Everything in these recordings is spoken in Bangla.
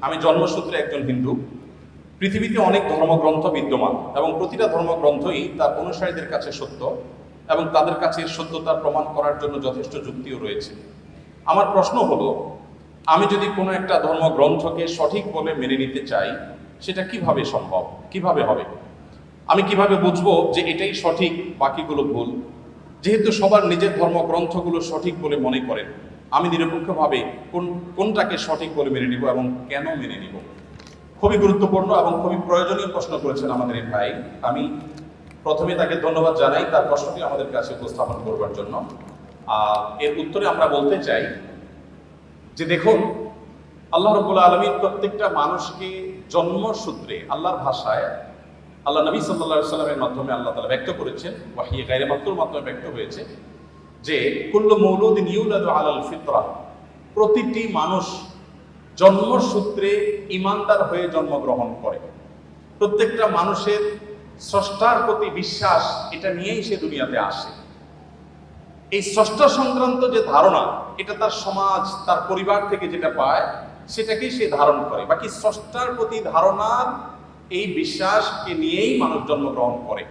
আমি জন্মসূত্রে একজন হিন্দু। পৃথিবীতে অনেক ধর্মগ্রন্থ বিদ্যমান এবং প্রতিটা ধর্মগ্রন্থই তার অনুসারীদের কাছে সত্য এবং তাদের কাছে এর সত্যতার প্রমাণ করার জন্য যথেষ্ট যুক্তিও রয়েছে। আমার প্রশ্ন হলো, আমি যদি কোনো একটা ধর্মগ্রন্থকে সঠিক বলে মেনে নিতে চাই, সেটা কীভাবে সম্ভব? কীভাবে হবে? আমি কীভাবে বুঝব যে এটাই সঠিক, বাকিগুলো ভুল? যেহেতু সবার নিজের ধর্মগ্রন্থগুলো সঠিক বলে মনে করেন। আমি নিরপেক্ষভাবে কোন, কোনটাকে সঠিক বলে মেনে নিব এবং কেন মেনে নিব? খুবই গুরুত্বপূর্ণ এবং খুবই প্রয়োজনীয় প্রশ্ন করেছেন আমাদের এই ভাই। আমি প্রথমে তাকে ধন্যবাদ জানাই তার প্রশ্নটি আমাদের কাছে উপস্থাপন করবার জন্য। এর উত্তরে আমরা বলতে চাই যে দেখুন, আল্লাহ রবুল্লা আলমীর প্রত্যেকটা মানুষকে জন্মসূত্রে আল্লাহর ভাষায় আল্লাহ নবী সাল্লা সাল্লামের মাধ্যমে আল্লাহ তালা ব্যক্ত করেছেন। ওয়াহিয়ে গাইরে মাত্র মাধ্যমে ব্যক্ত হয়েছে। যে কুল্লু মৌলুদ্দিন ইউলাদু আলাল ফিতরা, প্রতিটি মানুষ জন্মসূত্রে ইমানদার হয়ে জন্মগ্রহণ করে। প্রত্যেকটা মানুষের স্রষ্টার প্রতি বিশ্বাস এটা নিয়েই সে দুনিয়াতে আসে। এই স্রষ্টা সংক্রান্ত যে ধারণা, এটা তার সমাজ, তার পরিবার থেকে যেটা পায়, সেটাকেই সে ধারণ করে। বাকি স্রষ্টার প্রতি ধারণার এই বিশ্বাসকে নিয়েই মানুষ জন্মগ্রহণ করে।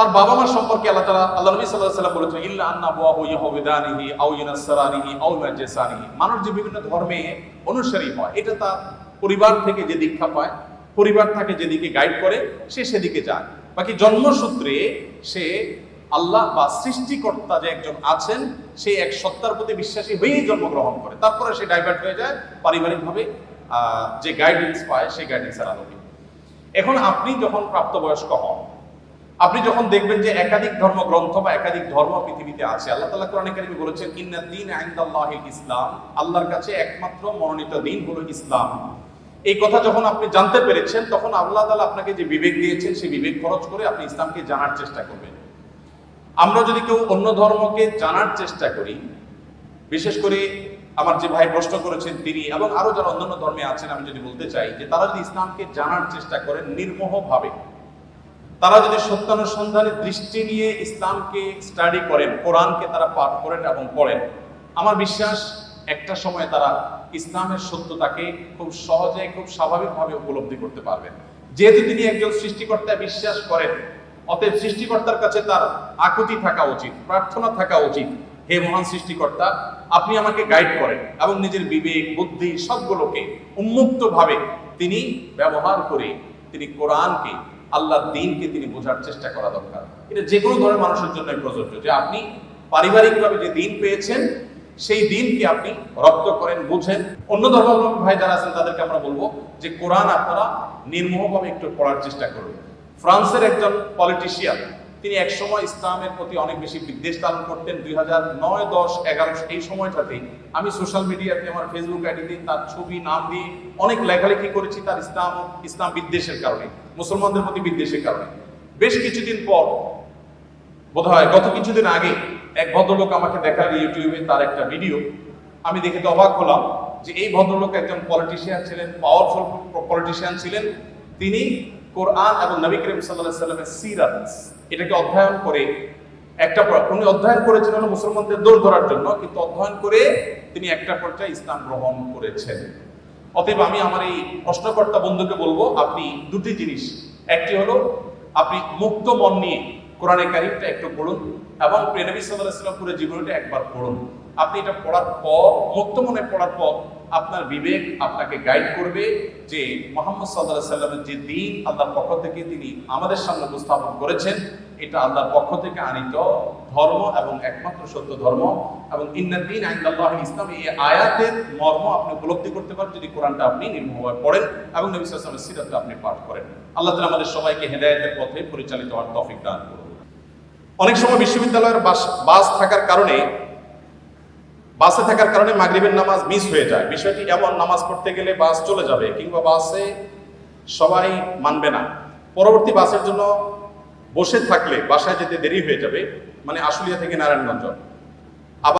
তার বাবা মা সম্পর্কে আল্লাহ তাআলা, আল্লাহ নবী সাল্লাল্লাহু আলাইহি ওয়াসাল্লাম বলেছেন, ইল্লা আন্না বুয়াহু ইয়াহুদানিহি আও ইউনাসসারানিহি আও মাজাসানিহি মানুষ যে বিভিন্ন ধর্মে অনুসারী হয়, এটা তার পরিবার থেকে যে দীক্ষা পায়, পরিবার তাকে যেদিকে গাইড করে, সে সেদিকে যায়। বাকি জন্মসূত্রে সে আল্লাহ বা সৃষ্টিকর্তা যে একজন আছেন সেই এক সত্তার প্রতি বিশ্বাসী হয়েই জন্মগ্রহণ করে। তারপরে সে ডাইভার্ট হয়ে যায়, পারিবারিকভাবে যে গাইডেন্স পায়, সেই গাইডেন্সের আলোকে। এখন আপনি যখন প্রাপ্তবয়স্ক হন আপনি যখন দেখবেন যে একাধিক ধর্মগ্রন্থ বা একাধিক ধর্ম পৃথিবীতে আছে, আল্লাহ তাআলা কোরআনে কারিমে বলেছেন, ইন্না দিন ইনদাল্লাহিল ইসলাম। আল্লাহর কাছে একমাত্র মনোনীত দিন হলো ইসলাম। এই কথা যখন আপনি জানতে পেরেছেন, তখন আল্লাহ তালা আপনাকে যে বিবেক দিয়েছেন, সেই বিবেক খরচ করে আপনি ইসলামকে জানার চেষ্টা করবেন। আমরা যদি কেউ অন্য ধর্মকে জানার চেষ্টা করি, বিশেষ করে আমার যে ভাই প্রশ্ন করেছেন তিনি, এবং আরও যারা অন্যান্য ধর্মে আছেন, আমি যদি বলতে চাই যে তারা যদি ইসলামকে জানার চেষ্টা করেন নির্মোহভাবে তারা যদি সত্যানুসন্ধানের দৃষ্টি নিয়ে ইসলামকে স্টাডি করেন, কোরআনকে তারা পাঠ করেন এবং পড়েন, আমার বিশ্বাস একটা সময় তারা ইসলামের সত্যতাকে খুব সহজে, খুব স্বাভাবিকভাবে উপলব্ধি করতে পারবেন। যেহেতু তিনি একজন সৃষ্টিকর্তা বিশ্বাস করেন, অতএব সৃষ্টিকর্তার কাছে তার আকুতি থাকা উচিত, প্রার্থনা থাকা উচিত, হে মহান সৃষ্টিকর্তা, আপনি আমাকে গাইড করেন এবং নিজের বিবেক, বুদ্ধি সবগুলোকে উন্মুক্তভাবে তিনি ব্যবহার করে তিনি কোরআনকে আল্লাহর দিনকে তিনি বোঝার চেষ্টা করা দরকার। এটা যে কোনো ধরনের মানুষের জন্য প্রযোজ্য যে আপনি পারিবারিকভাবে যে দিন পেয়েছেন, সেই দিনকে আপনি রপ্ত করেন, বুঝেন। অন্য ধর্মাবলম্বী ভাই যারা আছেন, তাদেরকে আমরা বলব যে কোরআন আপনারা নির্মোহভাবে একটু পড়ার চেষ্টা করুন। ফ্রান্সের একজন পলিটিশিয়ান, তিনি একসময় ইসলামের প্রতি অনেক বেশি বিদ্বেষ ধারণ করতেন। দুই হাজার নয়, দশ, এগারো, এই সময়টাতে আমি সোশ্যাল মিডিয়াতে আমার ফেসবুক আইডিতে তার ছবি, নাম দিয়ে অনেক লেখালেখি করেছি তার ইসলাম ইসলাম বিদ্বেষের কারণে। মুসলমানদের প্রতি বিদ্বেষের কারণে। বেশ কিছুদিন পর বোধ হয় গত কিছুদিন আগে, এক ভদ্রলোক আমাকে দেখালেন ইউটিউবে তার একটা ভিডিও। আমি দেখে তো অবাক হলাম যে এই ভদ্রলোক একজন পলিটিশিয়ান ছিলেন পাওয়ারফুল পলিটিশিয়ান ছিলেন। তিনি কোরআন এবং নবী করিম সাল্লাহ সাল্লামের সিরাত, এটাকে অধ্যয়ন করে একটা উনি অধ্যয়ন করেছিলেন মুসলমানদের দৌড় ধরার জন্য, কিন্তু অধ্যয়ন করে তিনি একটা পর্যায়ে ইসলাম গ্রহণ করেছেন। অতএব আমি আমার এই প্রশ্নকর্তা বন্ধুকে বলব, আপনি দুটি জিনিস। একটি হলো, আপনি মুক্ত মন নিয়ে কোরআনে কারিমটা একটু পড়ুন এবং প্রেনবী সাল্লাহ পুরো জীবনটা একবার পড়ুন। আপনি এটা পড়ার পর, মুক্ত মনে পড়ার পর আপনার বিবেক আপনাকে গাইড করবে যে মোহাম্মদ সাল্লাহ সাল্লামের যে দিন আল্লাহর পক্ষ থেকে তিনি আমাদের সামনে উপস্থাপন করেছেন, এটা আল্লাহর পক্ষ থেকে আনিত ধর্ম এবং একমাত্র সত্য ধর্ম। এবং ইন্নাদ্দিন আইন্দাল্লাহ ইসলাম, এই আয়াতের মর্ম আপনি উপলব্ধি করতে পারেন যদি কোরআনটা আপনি নির্মভাবে পড়েন এবং নবী সাল্লামের আপনি পাঠ করেন। আল্লাহ তাআলা আমাদের সবাইকে হেদায়েতের পথে পরিচালিত হওয়ার তৌফিক দান করুন। অনেক সময় বিশ্ববিদ্যালয়ের বাস বাস থাকার কারণে বাসে থাকার কারণে মাগরিবের নামাজ মিস হয়ে যায়। বিষয়টি এমন, নামাজ পড়তে গেলে বাস চলে যাবে কিংবা বাসে সবাই মানবে না। পরবর্তী বাসের জন্য বসে থাকলে বাসায় যেতে দেরি হয়ে যাবে। মানে আশুলিয়া থেকে নারায়ণগঞ্জ